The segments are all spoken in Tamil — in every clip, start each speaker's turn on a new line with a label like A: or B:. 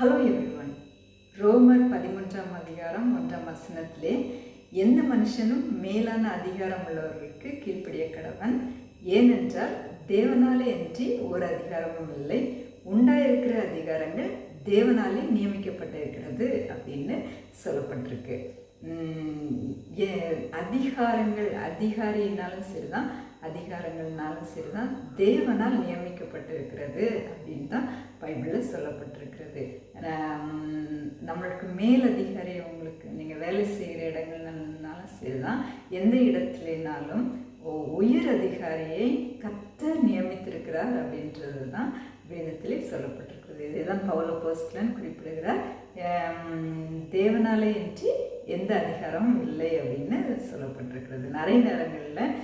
A: ஹலோ எவ்ரிவன் ரோமர் பதிமூன்றாம் அதிகாரம் ஒன்றாம் வசனத்திலே எந்த மனுஷனும் மேலான அதிகாரம் உள்ளவர்களுக்கு கீழ்ப்படிய கடவன். ஏனென்றால் தேவனாலே அன்றி ஒரு அதிகாரமும் இல்லை. உண்டாயிருக்கிற அதிகாரங்கள் தேவனாலே நியமிக்கப்பட்டிருக்கிறது அப்படின்னு சொல்லப்பட்டிருக்கு. ஏ- அதிகாரங்கள் அதிகாரினாலும் சரிதான் அதிகாரங்கள்னாலும் சரிதான் தேவனால் நியமிக்கப்பட்டிருக்கிறது அப்படின்னு தான் பைபிளில் சொல்லப்பட்டிருக்கிறது. நம்மளுக்கு மேலதிகாரி உங்களுக்கு நீங்கள் வேலை செய்கிற இடங்கள்னாலும் சரிதான். எந்த இடத்துலனாலும் உயர் அதிகாரியை கத்தர் நியமித்திருக்கிறார் அப்படின்றது தான் வேதத்திலே சொல்லப்பட்டிருக்கிறது. இதுதான் பவுல போஸ்ட்லன் குறிப்பிடுகிறார். தேவனாலே இன்றி எந்த அதிகாரமும் இல்லை அப்படின்னு சொல்லப்பட்டிருக்கிறது. நிறைய நேரங்களில்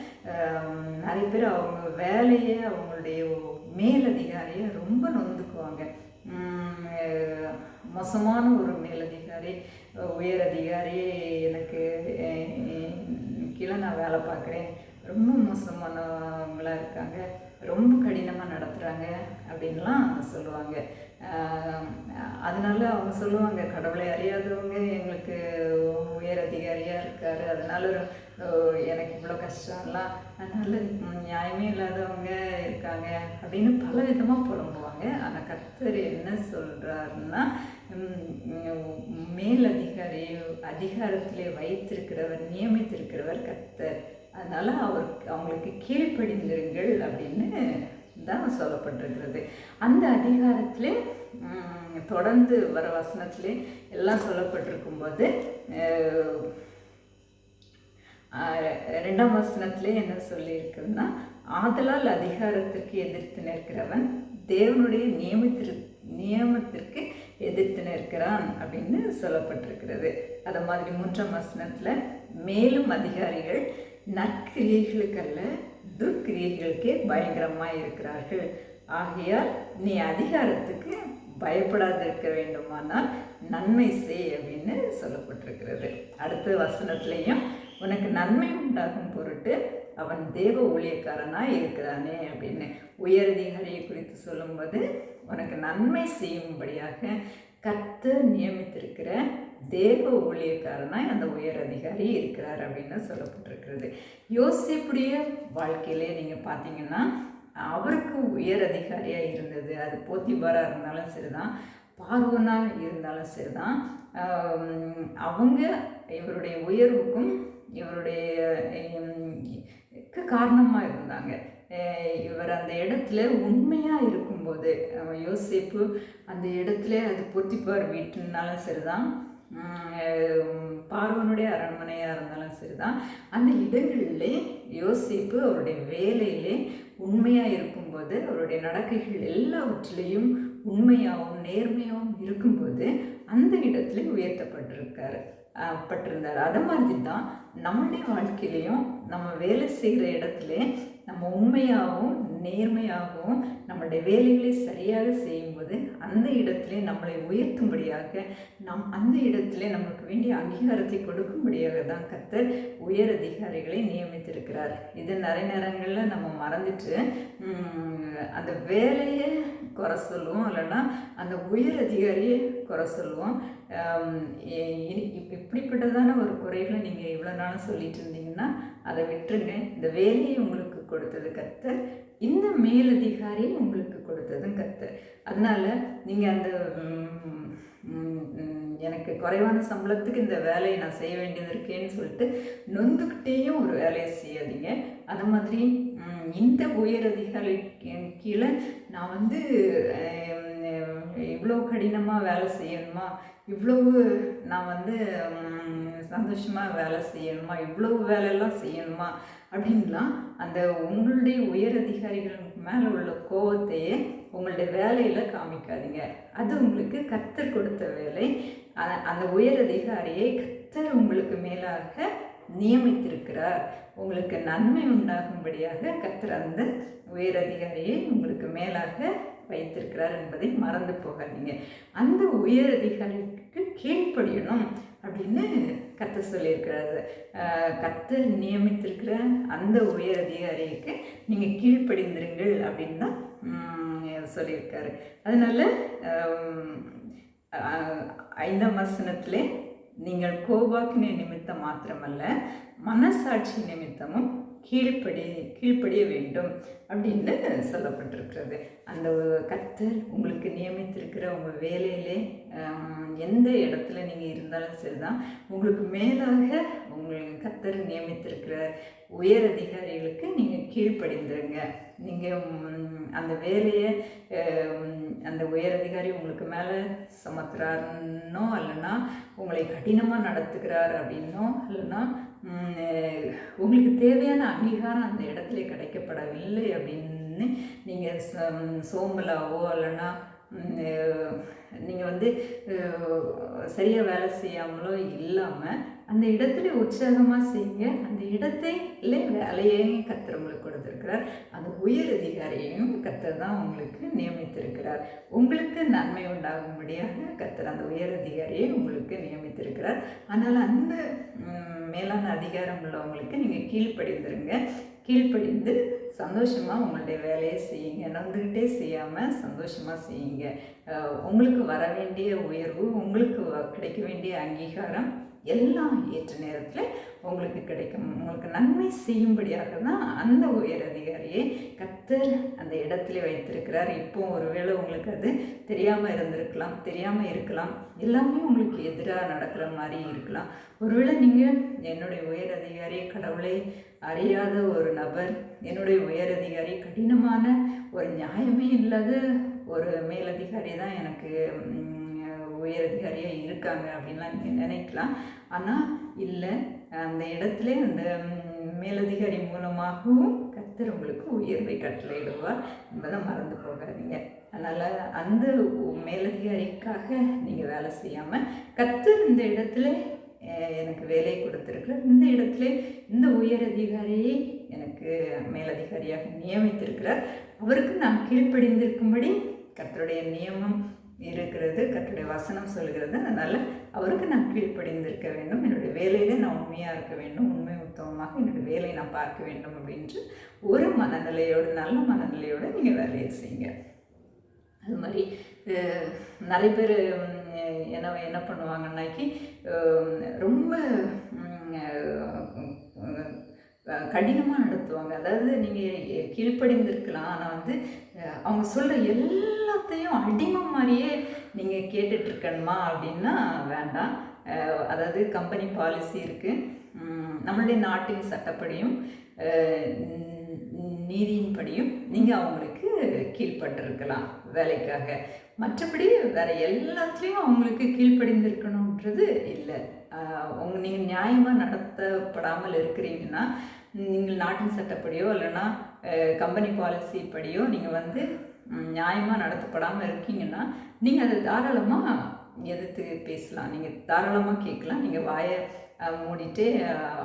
A: நிறைய பேர் அவங்க வேலையை அவங்களுடைய மேலதிகாரியை ரொம்ப நொந்துக்குவாங்க. மோசமான ஒரு மேலதிகாரி உயர் அதிகாரி எனக்கு கீழே நான் வேலை பார்க்குறேன். ரொம்ப மோசமானவங்களா இருக்காங்க. ரொம்ப கடினமாக நடத்துகிறாங்க அப்படின்லாம் சொல்லுவாங்க. அதனால அவங்க சொல்லுவாங்க கடவுளை அறியாதவங்க எங்களுக்கு உயர் அதிகாரியாக இருக்கார். அதனால எனக்கு இவ்வளோ கஷ்டம்லாம். அதனால நியாயமே இல்லாதவங்க இருக்காங்க அப்படின்னு பல விதமாக புலம்புவாங்க. ஆனால் கர்த்தர் என்ன சொல்கிறாருன்னா மேலதிகாரி அதிகாரத்திலே வைத்திருக்கிறவர் நியமித்திருக்கிறவர் கர்த்தர். அதனால் அவர் அவங்களுக்கு கீழ்ப்படிந்திருங்கள் அப்படின்னு தான் சொல்லப்பட்டிருக்கிறது. அந்த அதிகாரத்திலே தொடர்ந்து வர வசனத்திலே எல்லாம் சொல்லப்பட்டிருக்கும் போது அஹ், ரெண்டாம் வசனத்திலே என்ன சொல்லியிருக்குன்னா ஆதலால் அதிகாரத்திற்கு எதிர்த்து நிற்கிறவன் தேவனுடைய நியமித்திரு நியமத்திற்கு எதிர்த்து நிற்கிறான் அப்படின்னு சொல்லப்பட்டிருக்கிறது. அதை மாதிரி மூன்றாம் வசனத்தில் மேலும் அதிகாரிகள் நற்கிரியைகளுக்கல்ல துர்க்கிரியைகளுக்கே பயங்கரமாக இருக்கிறார்கள். ஆகையால் நீ அதிகாரத்துக்கு பயப்படாதிருக்க வேண்டுமானால் நன்மை செய் அப்படின்னு சொல்லப்பட்டிருக்கிறது. அடுத்த வசனத்துலேயும் உனக்கு நன்மை உண்டாகும் பொருட்டு அவன் தேவ ஊழியக்காரனாக இருக்கிறானே அப்படின்னு உயரதிகாரியை குறித்து சொல்லும்போது உனக்கு நன்மை செய்யும்படியாக கத்து நியமித்திருக்கிற தேவ ஊழியக்காரனாய் அந்த உயர் அதிகாரி இருக்கிறார் அப்படின்னு சொல்லப்பட்டிருக்கிறது. யோசிப்புடைய வாழ்க்கையிலே நீங்கள் பார்த்தீங்கன்னா அவருக்கு உயர் அதிகாரியாக இருந்தது. அது போத்திபாராக இருந்தாலும் சரிதான். பார்வனாக இருந்தாலும் சரிதான். அவங்க இவருடைய உயர்வுக்கும் இவருடைய காரணமாக இருந்தாங்க. இவர் அந்த இடத்துல உண்மையாக இருக்கும்போது அவன் யோசிப்பு அந்த இடத்துல அது பொத்திப்பார் வீட்டுனாலும் சரிதான். பார்வனுடைய அரண்மனையாக இருந்தாலும் சரிதான். அந்த இடங்களிலே யோசிப்பு அவருடைய வேலையிலே உண்மையாக இருக்கும்போது அவருடைய நடக்கைகள் எல்லாவற்றிலையும் உண்மையாகவும் நேர்மையாகவும் இருக்கும்போது அந்த இடத்துல உயர்த்தப்பட்டிருக்காரு. பட்டிருந்தார். அது மாதிரி தான் நம்மளுடைய வாழ்க்கையிலையும் நம்ம வேலை செய்கிற இடத்துல நம்ம உண்மையாகவும் நேர்மையாகவும் நம்மளுடைய வேலைகளை சரியாக செய்யும்போது அந்த இடத்திலே நம்மளை உயர்த்தும்படியாக நம் அந்த இடத்துல நம்மளுக்கு வேண்டிய அங்கீகாரத்தை கொடுக்கும்படியாக தான் கத்தர் உயர் அதிகாரிகளை நியமித்திருக்கிறார். இது நிறைய நேரங்களில் நம்ம மறந்துட்டு அந்த வேலையை குறை சொல்லுவோம். இல்லைன்னா அந்த உயர் அதிகாரியை குறை சொல்லுவோம். இப்படிப்பட்டதான ஒரு குறைகளை நீங்கள் இவ்வளோ நாளும் சொல்லிட்டு இருந்தீங்கன்னா அதை விட்டுருங்க. இந்த வேலையை உங்களுக்கு கொடுத்தது கத்தர் இந்த மேலதிகாரி உங்களுக்கு கொடுத்ததும் கத்தர் அதனால் நீங்கள் அந்த எனக்கு குறைவான சம்பளத்துக்கு இந்த வேலையை நான் செய்ய வேண்டியது இருக்கேன்னு சொல்லிட்டு நொந்துக்கிட்டேயும் ஒரு வேலையை செய்யாதீங்க. அது மாதிரி இந்த உயர் அதிகாரி கீழே நான் வந்து இவ்வளோ கடினமாக வேலை செய்யணுமா? இவ்வளவு நான் வந்து சந்தோஷமாக வேலை செய்யணுமா? இவ்வளவு வேலையெல்லாம் செய்யணுமா? அப்படின்லாம் அந்த உங்களுடைய உயர் அதிகாரிகளுக்கு மேலே உள்ள கோவத்தையே உங்களுடைய வேலையில் காமிக்காதீங்க. அது உங்களுக்கு கத்தர் கொடுத்த வேலை. அந்த உயர் அதிகாரியை கத்தர் உங்களுக்கு மேலாக நியமித்திருக்கிறார். உங்களுக்கு நன்மை உண்டாகும்படியாக கத்தர் அந்த உயர் அதிகாரியை உங்களுக்கு மேலாக வைத்திருக்கிறார் என்பதை மறந்து போகாதீங்க. அந்த உயர் அதிகாரிக்கு கீழ்ப்படியணும் அப்படின்னு கத்த சொல்லியிருக்கிறாரு. அஹ் நியமித்திருக்கிற அந்த உயர் அதிகாரிக்கு நீங்கள் கீழ்ப்படிந்திருங்கள் அப்படின்னு தான் சொல்லியிருக்காரு. அதனால ஐந்தாம் வசனத்திலே நீங்கள் கோபாக்கினை நிமித்தம் மாத்திரமல்ல மனசாட்சி நிமித்தமும் கீழ்ப்படி கீழ்ப்படிய வேண்டும் அப்படின்னு சொல்லப்பட்டிருக்கிறது. அந்த கத்தர் உங்களுக்கு நியமித்திருக்கிற உங்கள் வேலையிலே எந்த இடத்துல நீங்கள் இருந்தாலும் சரிதான். உங்களுக்கு மேலாக உங்களுக்கு கத்தர் நியமித்திருக்கிற உயர் அதிகாரிகளுக்கு நீங்கள் கீழ்ப்படிந்துருங்க. நீங்கள் அந்த வேலையை அந்த உயர் அதிகாரி உங்களுக்கு மேலே சமத்துறாருன்னோ இல்லைன்னா உங்களை கடினமாக நடத்துகிறார் அப்படின்னோ இல்லைன்னா உங்களுக்கு தேவையான அங்கீகாரம் அந்த இடத்துல கிடைக்கப்படவில்லை அப்படின்னு நீங்கள் சோம்பலாவோ இல்லைன்னா நீங்கள் வந்து சரியாக வேலை செய்யாமலோ இல்லாமல் அந்த இடத்துல உற்சாகமாக செய்யுங்க அந்த இடத்திலே வேலையையும் கத்தர் உங்களுக்கு கொடுத்துருக்கிறார். அந்த உயர் அதிகாரியையும் கத்தர் தான் உங்களுக்கு நியமித்திருக்கிறார். உங்களுக்கு நன்மை உண்டாகும்படியாக கத்தர் அந்த உயர் அதிகாரியை உங்களுக்கு நியமித்திருக்கிறார். அதனால் அந்த மேலான அதிகாரம் உள்ளவங்களுக்கு நீங்கள் கீழ்ப்படிந்துருங்க. கீழ்ப்படிந்து சந்தோஷமாக உங்களுடைய வேலையை செய்யுங்க. நொந்துக்கிட்டே செய்யாமல் சந்தோஷமாக செய்யுங்க. உங்களுக்கு வர வேண்டிய உயர்வு உங்களுக்கு கிடைக்க வேண்டிய அங்கீகாரம் எல்லாம் ஏற்ற நேரத்தில் உங்களுக்கு கிடைக்கும். உங்களுக்கு நன்மை செய்யும்படியாக தான் அந்த உயர் அதிகாரியை கத்தர் அந்த இடத்துல வைத்திருக்கிறார். இப்போ ஒருவேளை உங்களுக்கு அது தெரியாமல் இருந்திருக்கலாம் தெரியாமல் இருக்கலாம். எல்லாமே உங்களுக்கு எதிராக நடக்கிற மாதிரி இருக்கலாம். ஒருவேளை நீங்கள் என்னுடைய உயர் அதிகாரி கடவுளை அறியாத ஒரு நபர் என்னுடைய உயர் அதிகாரி கடினமான ஒரு நியாயமே இல்லாத ஒரு மேலதிகாரி தான் எனக்கு உயர் அதிகாரியாக இருக்காங்க அப்படின்லாம் நீங்கள் நினைக்கலாம். ஆனால் இல்லை அந்த இடத்துல அந்த மேலதிகாரி மூலமாகவும் கத்தர் உங்களுக்கு உயர்வை கட்டளையிடுவார் என்பதை மறந்து போகாதீங்க. அதனால் அந்த மேலதிகாரிக்காக நீங்கள் வேலை செய்யாமல் கத்தர் இந்த இடத்துல எனக்கு வேலை கொடுத்துருக்குறார். இந்த இடத்துல இந்த உயர் அதிகாரியை எனக்கு மேலதிகாரியாக நியமித்திருக்கிறார். அவருக்கு நான் கீழ்ப்படிந்திருக்கும்படி கத்தருடைய நியமம் இருக்கிறது கற்றுடைய வசனம் சொல்கிறது அதனால் அவருக்கு நான் கீழ்ப்படிந்திருக்க வேண்டும். என்னுடைய வேலையில் நான் உண்மையாக இருக்க வேண்டும். உண்மை உத்தமமாக என்னுடைய வேலையை நான் பார்க்க வேண்டும் அப்படின்று ஒரு மனநிலையோடு நல்ல மனநிலையோடு நீங்கள் வேலையை செய்யுங்க. அது மாதிரி நிறைய பேர் என்ன என்ன பண்ணுவாங்கன்னாக்கி ரொம்ப கடினமாக நடத்துவாங்க. அதாவது நீங்கள் கீழ்ப்படிந்திருக்கலாம். ஆனால் வந்து அவங்க சொல்கிற எல்லாத்தையும் அடிமை மாதிரியே நீங்கள் கேட்டுட்ருக்கணுமா அப்படின்னா வேண்டாம். அதாவது கம்பெனி பாலிசி இருக்குது நம்மளுடைய நாட்டின் சட்டப்படியும் நீதியின்படியும் நீங்கள் அவங்களுக்கு கீழ்ப்பட்டிருக்கலாம் வேலைக்காக. மற்றபடி வேற எல்லாத்துலேயும் அவங்களுக்கு கீழ்ப்படிந்திருக்கணுன்றது இல்லை. உங்க நீங்கள் நியாயமாக நடத்தப்படாமல் இருக்கிறீங்கன்னா நீங்கள் நாட்டின் சட்டப்படியோ இல்லைன்னா கம்பெனி பாலிசி படியோ நீங்கள் வந்து நியாயமாக நடத்தப்படாமல் இருக்கீங்கன்னா நீங்கள் அதை தாராளமாக எதிர்த்து பேசலாம். நீங்கள் தாராளமாக கேட்கலாம். நீங்கள் வாயை மூடிட்டு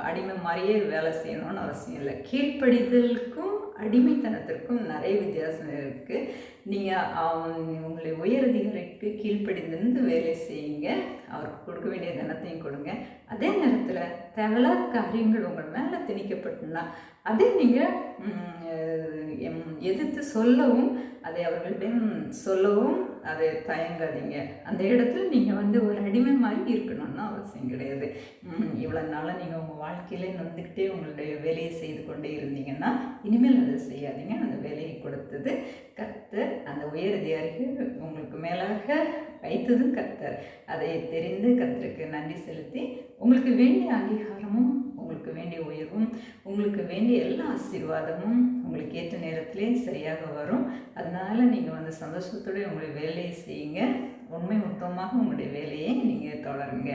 A: அடிமை மாதிரியே வேலை செய்யணும்னு அவசியம் இல்லை. கீழ்ப்படிதலுக்கும் அடிமைத்தனத்திற்கும் நிறைய வித்தியாசம் இருக்குது நீங்கள் உங்களுடைய உயரதிகாரிக்கு கீழ்ப்படிந்திருந்து வேலை செய்யுங்க. அவருக்கு கொடுக்க வேண்டிய தனத்தையும் கொடுங்க. அதே நேரத்தில் தேவையில்லாத காரியங்கள் உங்கள் மேலே திணிக்கப்பட்டுனா அதை நீங்கள் எதிர்த்து சொல்லவும் அதை அவர்களிடம் சொல்லவும் அதை தயங்காதீங்க. அந்த இடத்துல நீங்கள் வந்து ஒரு அடிமை மாதிரி இருக்கணும்னு அவசியம் கிடையாது. இவ்வளோ நாளாக நீங்கள் உங்கள் வாழ்க்கையிலே நொந்துக்கிட்டே உங்களுடைய வேலையை செய்து கொண்டே இருந்தீங்கன்னா இனிமேல் அதை செய்யாதீங்க. அந்த வேலையை கொடுத்தது கர்த்தர் அந்த உயர் அதிகாரிகள் உங்களுக்கு மேலாக வைத்ததும் கர்த்தர். அதை தெரிந்து கர்த்தருக்கு நன்றி செலுத்தி உங்களுக்கு வேண்டிய அங்கீகாரமும் உங்களுக்கு வேண்டிய உயர்வும் உங்களுக்கு வேண்டிய எல்லா ஆசீர்வாதமும் உங்களுக்கு ஏற்ற நேரத்திலே சரியாக வரும். அதனால் நீங்கள் வந்து சந்தோஷத்தோடு உங்களுடைய வேலையை செய்யுங்க. உண்மை மொத்தமாக உங்களுடைய வேலையை நீங்கள் தொடருங்க.